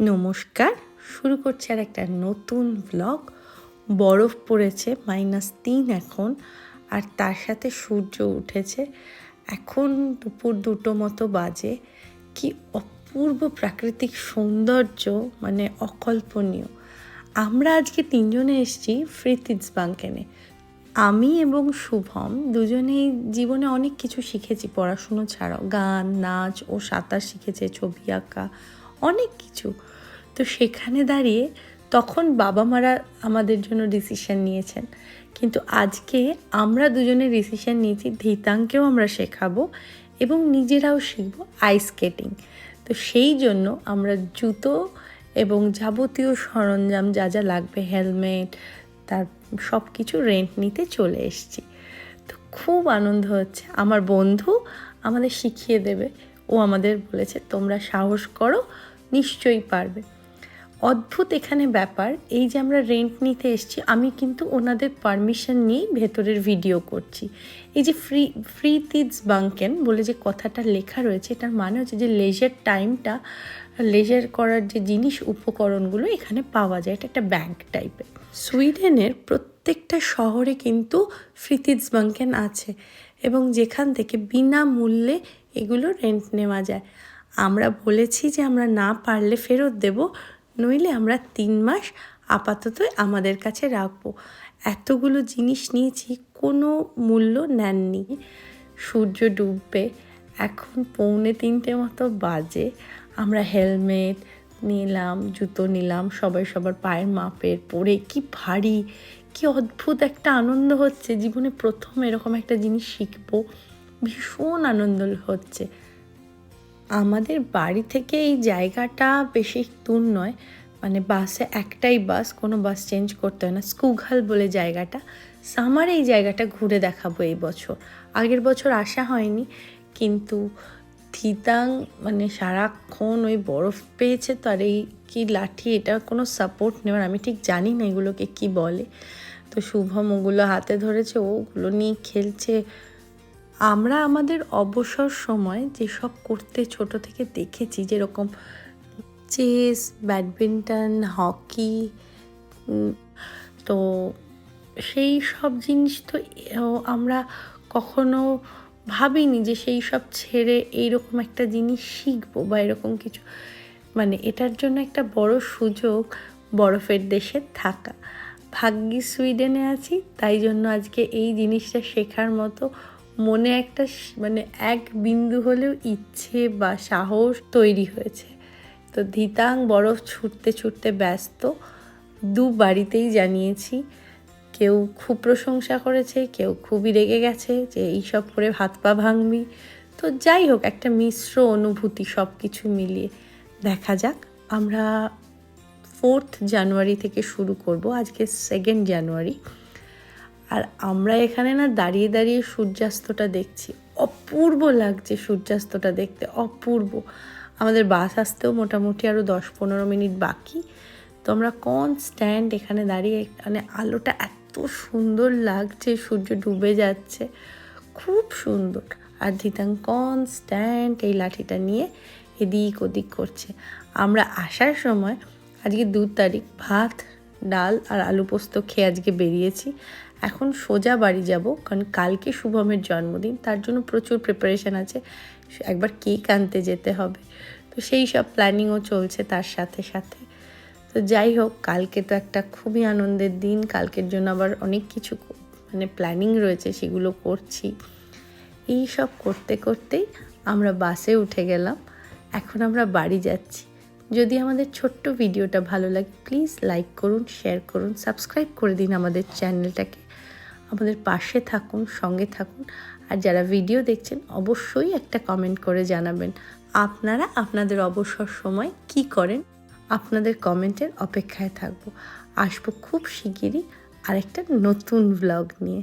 নমস্কার। শুরু করছি আর একটা নতুন ব্লগ বরফ পড়েছে মাইনাস তিন এখন, আর তার সাথে সূর্য উঠেছে। এখন দুপুর দুটো মতো বাজে। কি অপূর্ব প্রাকৃতিক সৌন্দর্য মানে অকল্পনীয়। আমরা আজকে তিনজনে এসেছি ফ্রিতিজ বাঙ্কেনে আমি এবং শুভম দুজনেই জীবনে অনেক কিছু শিখেছি, পড়াশুনো ছাড়াও। গান, নাচ ও সাঁতার শিখেছে, ছবি আঁকা। অনেক কিছু। তো সেখানে দাঁড়িয়ে তখন বাবা মারা আমাদের জন্য ডিসিশন নিয়েছেন। কিন্তু আজকে আমরা দুজনে ডিসিশন নিয়েছি ধীতাঙ্কেও আমরা শেখাবো এবং নিজেরাও শিখব আইস স্কেটিং তো সেই জন্য আমরা জুতো এবং যাবতীয় সরঞ্জাম যা যা লাগবে হেলমেট তার সব কিছু রেন্ট নিতে চলে এসেছি। তো খুব আনন্দ হচ্ছে। আমার বন্ধু আমাদের শিখিয়ে দেবে। ও আমাদের বলেছে, তোমরা সাহস করো নিশ্চয়ই পারবে। অদ্ভুত এখানে ব্যাপার, এই যে আমরা রেন্ট নিতে এসেছি, আমি কিন্তু ওনাদের পারমিশন নিয়েই ভেতরের ভিডিও করছি। এই যে ফ্রি ফ্রি তিজ বাঙ্কেন বলে যে কথাটা লেখা রয়েছে, এটার মানে হচ্ছে যে লেজার টাইমটা লেজার করার যে জিনিস উপকরণগুলো এখানে পাওয়া যায়, এটা একটা ব্যাংক টাইপের সুইডেনের প্রত্যেকটা শহরে কিন্তু ফ্রিতিজ বাঙ্কেন আছে এবং যেখান থেকে বিনামূল্যে এগুলো রেন্ট নেওয়া যায়। আমরা বলেছি যে আমরা না পারলে ফেরত দেব, নইলে আমরা তিন মাস আপাতত আমাদের কাছে রাখব। এতগুলো জিনিস নিয়েছি, কোনো মূল্য নেননি। সূর্য ডুববে, এখন পৌনে তিনটে মতো বাজে। আমরা হেলমেট নিলাম, জুতো নিলাম, সবাই সবার পায়ের মাপের, পরে কি ভারী, কি অদ্ভুত একটা আনন্দ হচ্ছে। জীবনে প্রথম এরকম একটা জিনিস শিখব, ভীষণ আনন্দ হচ্ছে। আমাদের বাড়ি থেকে এই জায়গাটা বেশি দূর নয়। মানে বাসে একটাই বাস, কোনো বাস চেঞ্জ করতে হয় না। স্কুঘাল বলে জায়গাটা। সামার এই জায়গাটা ঘুরে দেখাবো এই বছর। আগের বছর আসা হয়নি, কিন্তু থিতাং মানে সারাক্ষণ ওই বরফ পেয়েছে তো আর এই কি লাঠি, এটা কোনো সাপোর্ট নেওয়ার, আমি ঠিক জানি না এগুলোকে কি বলে। তো শুভম ওগুলো হাতে ধরেছে ওগুলো নিয়ে খেলছে। আমরা আমাদের অবসর সময় যেসব করতে ছোট থেকে দেখেছি, যেরকম চেস, ব্যাডমিন্টন, হকি তো সেই সব জিনিস তো আমরা কখনো ভাবিনি যে সেই সব ছেড়ে এইরকম একটা জিনিস শিখব বা এরকম কিছু। মানে এটার জন্য একটা বড় সুযোগ বরফের দেশে থাকা। ভাগ্যি সুইডেনে আছি, তাই জন্য আজকে এই জিনিসটা শেখার মতো মনে একটা মানে এক বিন্দু হলেও ইচ্ছে বা সাহস তৈরি হয়েছে। তো ধিতাং বরফ ছুটতে ছুটতে ব্যস্ত। দু বাড়িতেই জানিয়েছি, কেউ খুব প্রশংসা করেছে, কেউ খুবই রেগে গেছে যে এইসব করে হাত পা ভাঙবি। তো যাই হোক, একটা মিশ্র অনুভূতি সব কিছু মিলিয়ে। দেখা যাক, আমরা ফোর্থ জানুয়ারি থেকে শুরু করব। আজকে সেকেন্ড জানুয়ারি আর আমরা এখানে না দাঁড়িয়ে দাঁড়িয়ে সূর্যাস্তটা দেখছি। অপূর্ব লাগছে সূর্যাস্তটা দেখতে, অপূর্ব। আমাদের বাস আসতেও মোটামুটি আরও দশ পনেরো মিনিট বাকি। তো আমরা কনস্ট্যান্ট এখানে দাঁড়িয়ে মানে আলোটা এত সুন্দর লাগছে, সূর্য ডুবে যাচ্ছে। খুব সুন্দর। আর ধিতাং কনস্ট্যান্ট এই লাঠিটা নিয়ে এদিক ওদিক করছে। আমরা আসার সময়, আজকে দু তারিখ, ভাত, ডাল আর আলু পোস্ত খেয়ে আজকে বেরিয়েছি। এখন সোজা বাড়ি যাব, কারণ কালকে শুভমের জন্মদিন, তার জন্য প্রচুর প্রিপারেশান আছে। একবার কেক আনতে যেতে হবে। তো সেই সব প্ল্যানিংও চলছে তার সাথে সাথে। তো যাই হোক, কালকে তো একটা খুবই আনন্দের দিন, কালকের জন্য আবার অনেক কিছু মানে প্ল্যানিং রয়েছে, সেগুলো করছি। এই সব করতে করতেই আমরা বাসে উঠে গেলাম। এখন আমরা বাড়ি যাচ্ছি। যদি আমাদের ছোট্ট ভিডিওটা ভালো লাগে প্লিজ লাইক করুন শেয়ার করুন সাবস্ক্রাইব করে দিন আমাদের চ্যানেলটাকে আমাদের পাশে থাকুন, সঙ্গে থাকুন। আর যারা ভিডিও দেখছেন, অবশ্যই একটা কমেন্ট করে জানাবেন, আপনারা আপনাদের অবসর সময় কি করেন? আপনাদের কমেন্টের অপেক্ষায় থাকব। আসব খুব শিগগিরই আরেকটা নতুন ব্লগ নিয়ে।